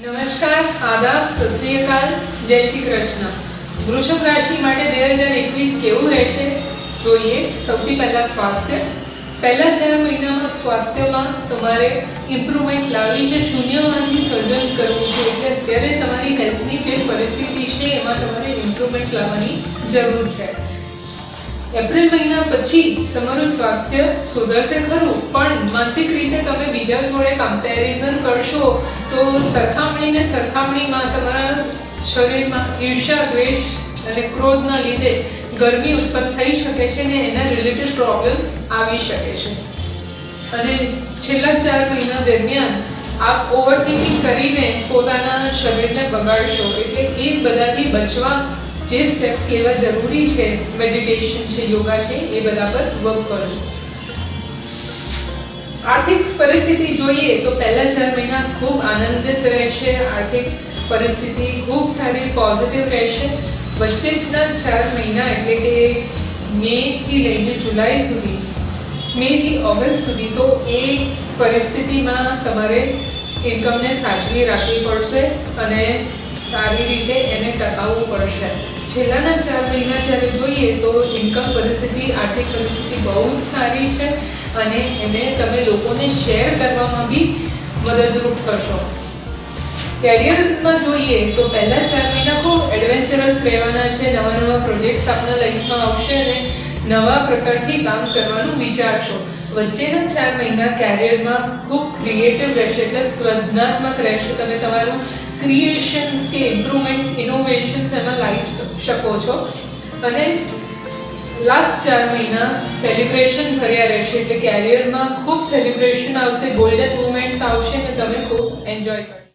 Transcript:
નમસ્કાર આદાબ અકાલ જય શ્રી કૃષ્ણ. વૃષભ રાશિ માટે બે હજાર એકવીસ કેવું રહેશે? જોઈએ, સૌથી પહેલાં સ્વાસ્થ્ય. પહેલા ચાર મહિનામાં સ્વાસ્થ્યમાં તમારે ઇમ્પ્રુવમેન્ટ લાવવી છે, શૂન્યમાંથી સર્જન કરવું છે, એટલે અત્યારે તમારી હેલ્થની જે પરિસ્થિતિ છે, એમાં તમારે ઇમ્પ્રુવમેન્ટ લાવવાની જરૂર છે. એપ્રિલ મહિના પછી તમારું સ્વાસ્થ્ય સુધરશે ખરું, પણ માનસિક રીતે તમે બીજા જોડે કમ્પેરિઝન કરશો તો સરખામણીને સરખામણીમાં તમારા શરીરમાં ઈર્ષા દ્વેષ અને ક્રોધના લીધે ગરમી ઉત્પન્ન થઈ શકે છે ને એના રિલેટેડ પ્રોબ્લેમ્સ આવી શકે છે. અને છેલ્લા ચાર મહિના દરમિયાન આપ ઓવરથિંકિંગ કરીને પોતાના શરીરને બગાડશો, એટલે એ બધાથી બચવા જે સ્ટેપ્સ લેવા જરૂરી છે મેડિટેશન છે યોગા છે, એ બધા પર વર્ક કરજો. આર્થિક પરિસ્થિતિ જોઈએ તો પહેલા ચાર મહિના ખૂબ આનંદિત રહેશે, આર્થિક પરિસ્થિતિ ખૂબ સારી પોઝિટિવ રહેશે. વચ્ચેના ચાર મહિના એટલે કે મે થી લઈને જુલાઈ સુધી, મે થી ઓગસ્ટ સુધી તો એ પરિસ્થિતિમાં તમારે ઇન્કમને સાચવી રાખવી પડશે અને સારી રીતે એને ટકાવવું પડશે. છેલ્લાના ચાર મહિના જ્યારે જોઈએ તો ઇન્કમ પરિસ્થિતિ, આર્થિક પરિસ્થિતિ બહુ જ સારી છે અને એને તમે લોકોને શેર કરવામાં બી મદદરૂપ થશો. કેરિયરમાં જોઈએ તો પહેલા ચાર મહિના ખૂબ એડવેન્ચરસ રહેવાના છે નવા નવા પ્રોજેક્ટ્સ આપણા લાઈફમાં આવશે અને નવા પ્રકારથી કામ કરવાનું વિચારશો. વચ્ચેના ચાર મહિના કેરિયરમાં ખૂબ ક્રિએટિવ રહેશે, એટલે સર્જનાત્મક રહેશે. તમે તમારું ક્રિએશન્સ કે ઇમ્પ્રુવમેન્ટ્સ ઇનોવેશન્સ એમાં લાવી શકો છો. અને લાસ્ટ ચાર મહિના સેલિબ્રેશન ભર્યા રહેશે, એટલે કેરિયરમાં ખૂબ સેલિબ્રેશન આવશે ગોલ્ડન મુમેન્ટ્સ આવશે અને તમે ખૂબ એન્જોય કરશો.